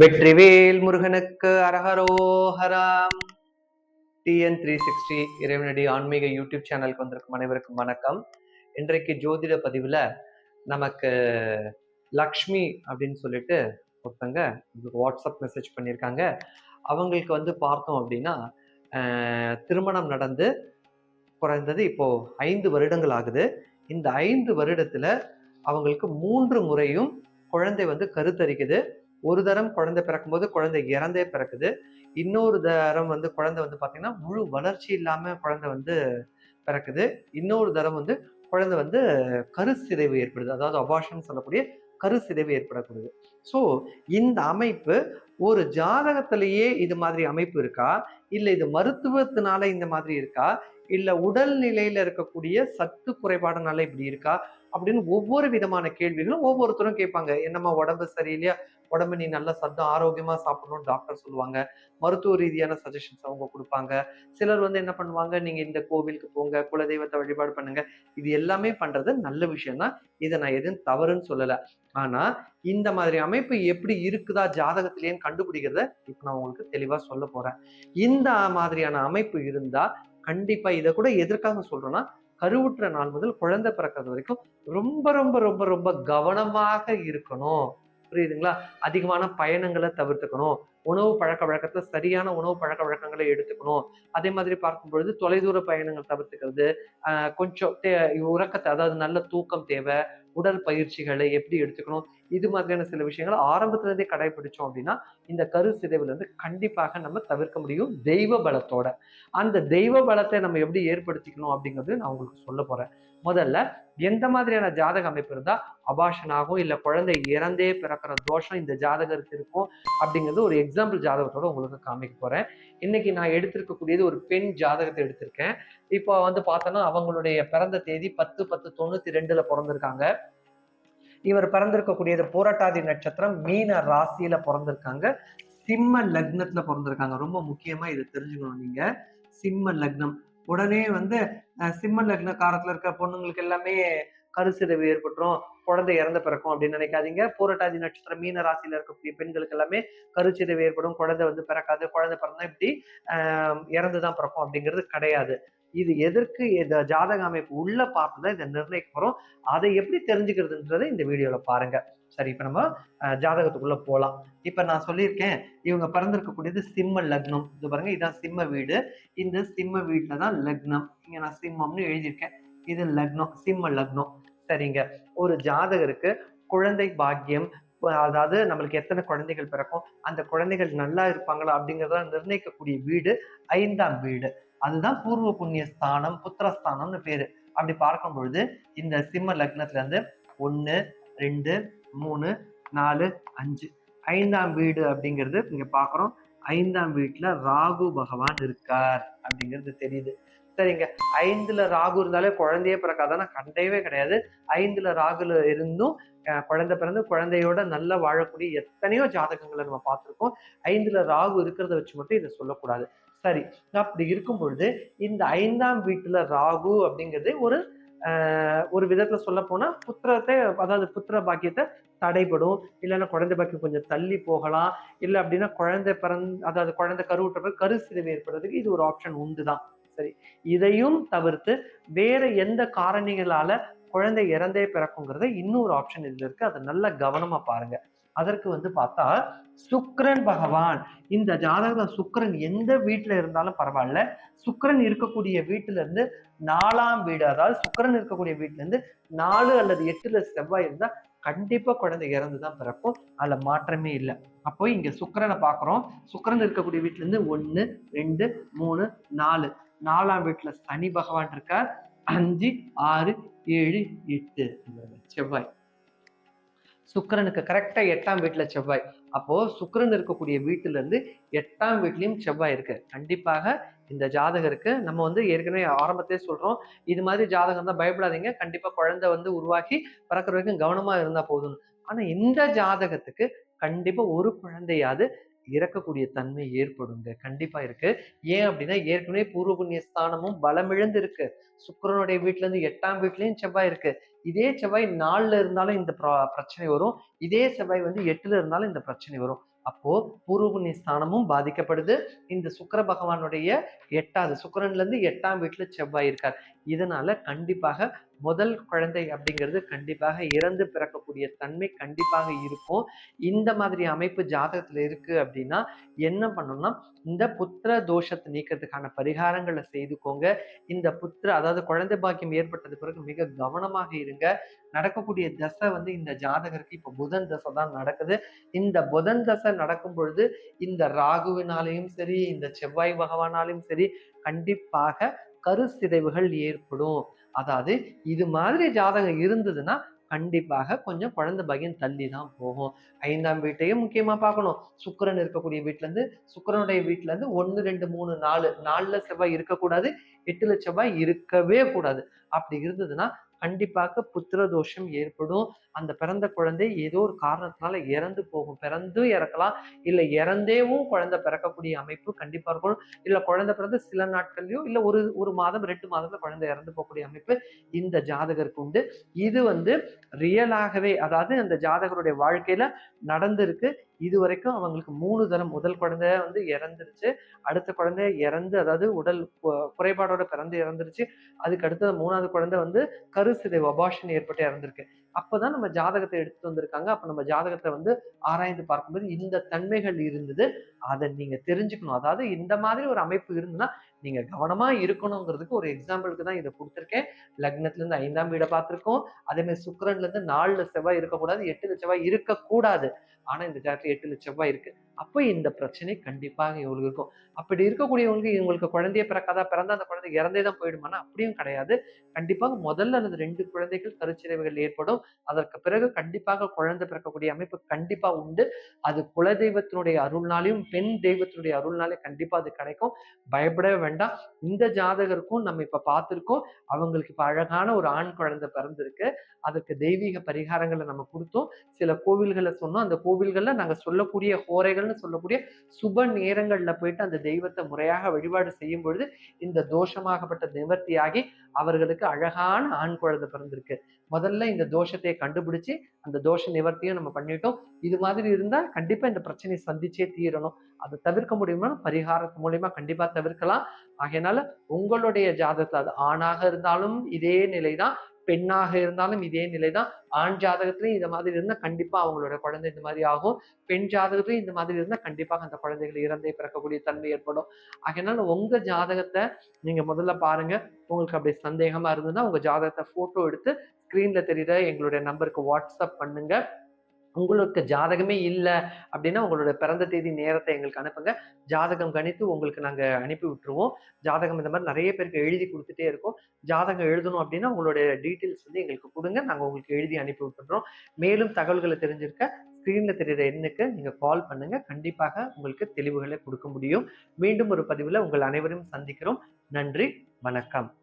வெற்றிவேல் முருகனுக்கு அரஹரோஹராம் TN three sixty இறைவனடி ஆன்மீக யூடியூப் சேனலுக்கு வந்திருக்கும் அனைவருக்கும் வணக்கம். இன்றைக்கு ஜோதிட பதிவில் நமக்கு லக்ஷ்மி அப்படின்னு சொல்லிட்டு ஒருத்தங்க உங்களுக்கு வாட்ஸ்அப் மெசேஜ் பண்ணியிருக்காங்க. அவங்களுக்கு வந்து பார்த்தோம் அப்படின்னா திருமணம் நடந்து குறைந்தது இப்போ ஐந்து வருடங்கள் ஆகுது. இந்த ஐந்து வருடத்துல அவங்களுக்கு மூன்று முறையும் குழந்தை வந்து கருத்தரிக்குது. ஒரு தரம் குழந்தை பிறக்கும்போது குழந்தை இறந்தே பிறக்குது. இன்னொரு தரம் வந்து குழந்தை வந்து பார்த்தீங்கன்னா முழு வளர்ச்சி இல்லாம குழந்தை வந்து பிறக்குது. இன்னொரு தரம் வந்து குழந்தை வந்து கருச்சிதைவு ஏற்படுது. அதாவது அபாஷன் சொல்லக்கூடிய கருச்சிதைவு ஏற்படக்கூடியது. ஸோ இந்த அமைப்பு ஒரு ஜாதகத்திலேயே இது மாதிரி அமைப்பு இருக்கா? இல்லை இது மருத்துவத்தினால இந்த மாதிரி இருக்கா? இல்லை உடல் நிலையில இருக்கக்கூடிய சத்து குறைபாடுனால இப்படி இருக்கா? அப்படின்னு ஒவ்வொரு விதமான கேள்விகளும் ஒவ்வொருத்தரும் கேட்பாங்க. என்னம்மா உடம்பு சரியில்லையா? உடம்பு நீ நல்லா சத்தம் ஆரோக்கியமா சாப்பிடணும்னு டாக்டர் சொல்லுவாங்க. மருத்துவ ரீதியான சஜஷன்ஸ் அவங்க கொடுப்பாங்க. சிலர் வந்து என்ன பண்ணுவாங்க? நீங்க இந்த கோவிலுக்கு போங்க குலதெய்வத்தை வழிபாடு பண்ணுங்க. இது எல்லாமே பண்றது நல்ல விஷயம் தான் இதை நான் எதுவும் தவறுன்னு சொல்லல. ஆனா இந்த மாதிரி அமைப்பு எப்படி இருக்குதா ஜாதகத்திலேன்னு கண்டுபிடிக்கிறத இப்ப நான் உங்களுக்கு தெளிவா சொல்ல போறேன். இந்த மாதிரியான அமைப்பு இருந்தா கண்டிப்பா இதை கூட எதற்காக சொல்றேன்னா கருவுற்ற நாள் முதல் குழந்தை பிறக்கிறது வரைக்கும் ரொம்ப ரொம்ப ரொம்ப ரொம்ப கவனமாக இருக்கணும். புரியுதுங்களா? அதிகமான பயணங்களை தவிர்த்துக்கணும். உணவு பழக்க வழக்கத்துல சரியான உணவு பழக்க வழக்கங்களை எடுத்துக்கணும். அதே மாதிரி பார்க்கும் பொழுது தொலைதூர பயணங்கள் தவிர்த்துக்கிறது. கொஞ்சம் உறக்கத்தை அதாவது நல்ல தூக்கம் தேவை உடல் பயிற்சிகளை எப்படி எடுத்துக்கணும்? இது மாதிரியான சில விஷயங்களை ஆரம்பத்திலிருந்தே கடைபிடிச்சோம் அப்படின்னா இந்த கரு சிதைவுல இருந்து கண்டிப்பாக நம்ம தவிர்க்க முடியும் தெய்வ பலத்தோட. அந்த தெய்வ பலத்தை நம்ம எப்படி ஏற்படுத்திக்கணும் அப்படிங்கிறது நான் உங்களுக்கு சொல்ல போறேன். முதல்ல எந்த மாதிரியான ஜாதக அமைப்பு இருந்தால் அபாஷன் ஆகும் இல்லை குழந்தை இறந்தே பிறக்கிற தோஷம் இந்த ஜாதகருக்கு இருக்கும் அப்படிங்கிறது ஒரு எக்ஸாம்பிள் ஜாதகத்தோட உங்களுக்கு காமிக்க போறேன். இன்னைக்கு நான் எடுத்திருக்கக்கூடியது ஒரு பெண் ஜாதகத்தை எடுத்திருக்கேன். இப்போ வந்து பார்த்தோன்னா அவங்களுடைய பிறந்த தேதி பத்து பத்து தொண்ணூத்தி ரெண்டுல பிறந்திருக்காங்க. இவர் பிறந்திருக்கக்கூடியது போராட்டாதி நட்சத்திரம் மீன ராசியில பிறந்திருக்காங்க. சிம்ம லக்னத்துல பிறந்திருக்காங்க. ரொம்ப முக்கியமா இதை தெரிஞ்சுக்கணும் நீங்க. சிம்ம லக்னம். உடனே வந்து சிம்ம லக்ன காலத்துல இருக்க பொண்ணுங்களுக்கு எல்லாமே கருசிதவு ஏற்பட்டுரும். குழந்தை இறந்து பிறக்கும் அப்படின்னு நினைக்காதீங்க. பூரட்டாதி நட்சத்திரம் மீன ராசியில இருக்கக்கூடிய பெண்களுக்கு எல்லாமே கருச்சிதவு ஏற்படும். குழந்தை வந்து பிறக்காது. குழந்தை பிறந்தா இப்படி இறந்து இறந்துதான் பிறக்கும் அப்படிங்கிறது கிடையாது. இது எதற்கு இந்த ஜாதக அமைப்பு உள்ள பார்த்துதான் இதை நிர்ணயிக்க அதை எப்படி தெரிஞ்சுக்கிறதுன்றதை இந்த வீடியோவில் பாருங்க. சரி இப்போ நம்ம ஜாதகத்துக்குள்ளே ஜாதகத்துக்குள்ள இப்போ நான் சொல்லியிருக்கேன் இவங்க பிறந்திருக்கக்கூடியது சிம்ம லக்னம். இது பாருங்க இதான் சிம்ம வீடு. இந்த சிம்ம வீட்டில் தான் லக்னம். இங்கே நான் சிம்மம்னு எழுதியிருக்கேன். இது லக்னம் சிம்ம லக்னம். சரிங்க. ஒரு ஜாதகருக்கு குழந்தை பாக்கியம் அதாவது நம்மளுக்கு எத்தனை குழந்தைகள் பிறக்கும் அந்த குழந்தைகள் நல்லா இருப்பாங்களா அப்படிங்கிறத நிர்ணயிக்கக்கூடிய வீடு ஐந்தாம் வீடு. அதுதான் பூர்வ புண்ணிய ஸ்தானம் புத்திரஸ்தானம்னு பேரு. அப்படி பார்க்கும் பொழுது இந்த சிம்ம லக்னத்துல இருந்து ஒன்னு ரெண்டு மூணு நாலு அஞ்சு. ஐந்தாம் வீடு அப்படிங்கிறது இங்க பாக்குறோம் ஐந்தாம் வீட்டுல ராகு பகவான் இருக்கார் அப்படிங்கிறது தெரியுது. சரிங்க. ஐந்துல ராகு இருந்தாலே குழந்தையே பிறக்காதானா கண்டவே கிடையாது. ஐந்துல ராகுல இருந்தும் குழந்தை பிறந்து குழந்தையோட நல்லா வாழக்கூடிய எத்தனையோ ஜாதகங்களை நம்ம பார்த்துருக்கோம். ஐந்துல ராகு இருக்கிறத வச்சு மட்டும் இதை சொல்லக்கூடாது. சரி அப்படி இருக்கும் பொழுது இந்த ஐந்தாம் வீட்டுல ராகு அப்படிங்கிறது ஒரு ஒரு விதத்துல சொல்ல போனா புத்திரத்தை அதாவது புத்திர பாக்கியத்தை தடைபடும். இல்லைன்னா குழந்தை பாக்கியம் கொஞ்சம் தள்ளி போகலாம். இல்லை அப்படின்னா குழந்தை பிறந் அதாவது குழந்தை கருவுற்ற கரு சிதைவு ஏற்படுறதுக்கு இது ஒரு ஆப்ஷன் உண்டு தான் சரி இதையும் தவிர்த்து வேற எந்த காரணிகளால குழந்தை இறந்தே பிறக்குங்கிறத இன்னொரு ஆப்ஷன் இதுல இருக்கு. அதை நல்லா கவனமா பாருங்க. அதற்கு வந்து பார்த்தா சுக்கரன் பகவான். இந்த ஜாதகம் சுக்கரன் எந்த வீட்டுல இருந்தாலும் பரவாயில்ல. சுக்கரன் இருக்கக்கூடிய வீட்டுல இருந்து நாலாம் வீடு அதாவது சுக்கரன் இருக்கக்கூடிய வீட்டுல இருந்து நாலு அல்லது எட்டுல செவ்வாய் இருந்தா கண்டிப்பா குழந்தை இறந்துதான் பிறக்கும். அதுல மாற்றமே இல்லை. அப்போ இங்க சுக்கரனை பாக்குறோம் சுக்கரன் இருக்கக்கூடிய வீட்டுல இருந்து ஒண்ணு ரெண்டு மூணு நாலு. நாலாம் வீட்டுல சனி பகவான் இருக்கார். அஞ்சு ஆறு ஏழு எட்டு. செவ்வாய். சுக்கிரனுக்கு கரெக்டாக எட்டாம் வீட்டில் செவ்வாய். அப்போது சுக்கரன் இருக்கக்கூடிய வீட்டிலேருந்து எட்டாம் வீட்லேயும் செவ்வாய் இருக்குது கண்டிப்பாக இந்த ஜாதகருக்கு நம்ம வந்து ஏற்கனவே ஆரம்பத்திலே சொல்கிறோம் இது மாதிரி ஜாதகம் தான் பயப்படாதீங்க. கண்டிப்பாக குழந்தை வந்து உருவாக்கி பிறக்கிற வரைக்கும் கவனமாக இருந்தால் போதும். ஆனால் இந்த ஜாதகத்துக்கு கண்டிப்பாக ஒரு குழந்தையாவது இறக்கக்கூடிய தன்மை ஏற்படுங்க. கண்டிப்பா இருக்கு. ஏன் அப்படின்னா ஏற்கனவே பூர்வ புண்ணிய ஸ்தானமும் பலமிழந்து இருக்கு சுக்கரனுடைய வீட்டுல இருந்து எட்டாம் வீட்லயும் செவ்வாய் இருக்கு. இதே செவ்வாய் நாலுல இருந்தாலும் இந்த பிரச்சனை வரும். இதே செவ்வாய் வந்து எட்டுல இருந்தாலும் இந்த பிரச்சனை வரும். அப்போ பூர்வ புண்ணிய ஸ்தானமும் பாதிக்கப்படுது. இந்த சுக்கிர பகவானுடைய எட்டாவது சுக்கரன்ல இருந்து எட்டாம் வீட்டுல செவ்வாய் இருக்கார். இதனால கண்டிப்பாக முதல் குழந்தை அப்படிங்கிறது கண்டிப்பாக இறந்து பிறக்கக்கூடிய தன்மை கண்டிப்பாக இருக்கும். இந்த மாதிரி அமைப்பு ஜாதகத்துல இருக்கு அப்படின்னா என்ன பண்ணணும்னா இந்த புத்திர தோஷத்தை நீக்கிறதுக்கான பரிகாரங்களை செய்துக்கோங்க. இந்த புத்திர அதாவது குழந்தை பாக்கியம் ஏற்பட்டது பிறகு மிக கவனமாக இருங்க. நடக்கக்கூடிய தசை வந்து இந்த ஜாதகருக்கு இப்போ புதன் தசை தான் நடக்குது. இந்த புதன் தசை நடக்கும் பொழுது இந்த ராகுவினாலையும் சரி இந்த செவ்வாய் பகவானாலையும் சரி கண்டிப்பாக கருசிதைவுகள் ஏற்படும். அதாவது இது மாதிரி ஜாதகம் இருந்ததுன்னா கண்டிப்பாக கொஞ்சம் குழந்தை பகின் தள்ளி தான் போகும். ஐந்தாம் வீட்டையும் முக்கியமா பார்க்கணும். சுக்கரன் இருக்கக்கூடிய வீட்டுல இருந்து சுக்கரனுடைய வீட்டுல இருந்து ஒன்னு ரெண்டு மூணு நாலு நாலுல செவ்வாய் இருக்கக்கூடாது எட்டுல செவ்வாய் இருக்கவே கூடாது. அப்படி இருந்ததுன்னா கண்டிப்பாக புத்திர தோஷம் ஏற்படும். அந்த பிறந்த குழந்தை ஏதோ ஒரு காரணத்தினால இறந்து போகும். பிறந்தும் இறக்கலாம். இல்லை இறந்தேவும் குழந்தை பிறக்கக்கூடிய அமைப்பு கண்டிப்பா இருக்கும். இல்லை குழந்தை பிறந்து சில நாட்கள்லயோ இல்லை ஒரு ஒரு மாதம் ரெண்டு மாதத்துல குழந்தை இறந்து போகக்கூடிய அமைப்பு இந்த ஜாதகருக்கு உண்டு. இது வந்து ரியலாகவே அதாவது அந்த ஜாதகருடைய வாழ்க்கையில நடந்திருக்கு. இது வரைக்கும் அவங்களுக்கு மூணு தரம். முதல் குழந்தை வந்து இறந்துருச்சு. அடுத்த குழந்தை இறந்து அதாவது உடல் குறைபாடோட பிறந்து இறந்துருச்சு. அதுக்கு அடுத்த மூணாவது குழந்தை வந்து கருசிதைவு அபாஷன் ஏற்பட்டு இறந்திருக்கு. அப்போதான் நம்ம ஜாதகத்தை எடுத்து வந்திருக்காங்க. அப்போ நம்ம ஜாதகத்தை வந்து ஆராய்ந்து பார்க்கும்போது இந்த தன்மைகள் இருந்தது. அதை நீங்க தெரிஞ்சுக்கணும். அதாவது இந்த மாதிரி ஒரு அமைப்பு இருந்ததுன்னா நீங்க கவனமா இருக்கணுங்கிறதுக்கு ஒரு எக்ஸாம்பிளுக்கு தான் இதை கொடுத்துருக்கேன். லக்னத்துல இருந்து ஐந்தாம் வீடை பார்த்திருக்கோம். அதே மாதிரி சுக்கரன்ல இருந்து நாலுல செவ்வாய் இருக்கக்கூடாது எட்டுல செவ்வாய் இருக்கக்கூடாது. ஆனா இந்த ஜாதகத்துல எட்டுல செவ்வாய் இருக்கு. அப்போ இந்த பிரச்சனை கண்டிப்பாக இவங்களுக்கு இருக்கும். அப்படி இருக்கக்கூடியவங்களுக்கு இவங்களுக்கு குழந்தைய பிறக்காதா? பிறந்த அந்த குழந்தை இறந்தே தான் போயிடுமானா? அப்படியும் கிடையாது. கண்டிப்பாக முதல்ல அல்லது ரெண்டு குழந்தைகள் கருச்சிறைவுகள் ஏற்படும். அதற்கு பிறகு கண்டிப்பாக குழந்தை பிறக்கக்கூடிய அமைப்பு கண்டிப்பா உண்டு. அது குல தெய்வத்தினுடைய அருள்னாலையும் பெண் தெய்வத்தினுடைய அருள்னாலே கண்டிப்பா அது கிடைக்கும். பயப்படவே வேண்டாம். இந்த ஜாதகருக்கும் நம்ம இப்ப பார்த்துருக்கோம். அவங்களுக்கு இப்ப அழகான ஒரு ஆண் குழந்தை பிறந்திருக்கு. அதற்கு தெய்வீக பரிகாரங்களை நம்ம கொடுத்தோம். சில கோவில்களை சொன்னோம். அந்த கோவில்கள்ல நாங்க சொல்லக்கூடிய ஹோரைகள்னு சொல்லக்கூடிய சுப நேரங்கள்ல போயிட்டு அந்த தெய்வத்தை முறையாக வழிபாடு செய்யும் பொழுது இந்த தோஷமாகப்பட்ட நிவர்த்தியாகி அவர்களுக்கு அழகான ஆண் குழந்தை பிறந்திருக்கு. முதல்ல இந்த தோஷத்தை கண்டுபிடிச்சு அந்த தோஷ நிவர்த்தியும் நம்ம பண்ணிட்டோம். இது மாதிரி இருந்தா கண்டிப்பா இந்த பிரச்சனையை சந்திச்சே தீரணும். அதை தவிர்க்க முடியுமா? பரிகாரத்து மூலியமா கண்டிப்பா தவிர்க்கலாம். ஆகையினால உங்களுடைய ஜாதகத்துல அது ஆணாக இருந்தாலும் இதே நிலைதான். பெண்ணாக இருந்தாலும் இதே நிலை தான் ஆண் ஜாதகத்திலையும் இந்த மாதிரி இருந்தால் கண்டிப்பாக அவங்களோட குழந்தை இந்த மாதிரி ஆகும். பெண் ஜாதகத்திலையும் இந்த மாதிரி இருந்தால் கண்டிப்பாக அந்த குழந்தைகள் இறந்தே பிறக்கக்கூடிய தன்மை ஏற்படும். அதனால உங்கள் ஜாதகத்தை நீங்கள் முதல்ல பாருங்கள் உங்களுக்கு அப்படி சந்தேகமாக இருந்ததுன்னா உங்கள் ஜாதகத்தை ஃபோட்டோ எடுத்து ஸ்க்ரீனில் தெரியுற எங்களுடைய நம்பருக்கு வாட்ஸ்அப் பண்ணுங்கள் உங்களுக்கு ஜாதகமே இல்லை அப்படின்னா உங்களோட பிறந்த தேதி நேரத்தை எங்களுக்கு அனுப்புங்க. ஜாதகம் கணித்து உங்களுக்கு நாங்கள் அனுப்பி விட்டுருவோம். ஜாதகம் இந்த மாதிரி நிறைய பேருக்கு எழுதி கொடுத்துட்டே இருக்கோம். ஜாதகம் எழுதணும் அப்படின்னா உங்களோட டீட்டெயில்ஸ் வந்து எங்களுக்கு கொடுங்க. நாங்கள் உங்களுக்கு எழுதி அனுப்பி விட்டுறோம். மேலும் தகவல்களை தெரிஞ்சிருக்க ஸ்க்ரீனில் தெரிகிற எண்ணுக்கு நீங்கள் கால் பண்ணுங்க. கண்டிப்பாக உங்களுக்கு தெளிவுகளை கொடுக்க முடியும். மீண்டும் ஒரு பதிவில் உங்கள் அனைவரும் சந்திக்கிறோம். நன்றி. வணக்கம்.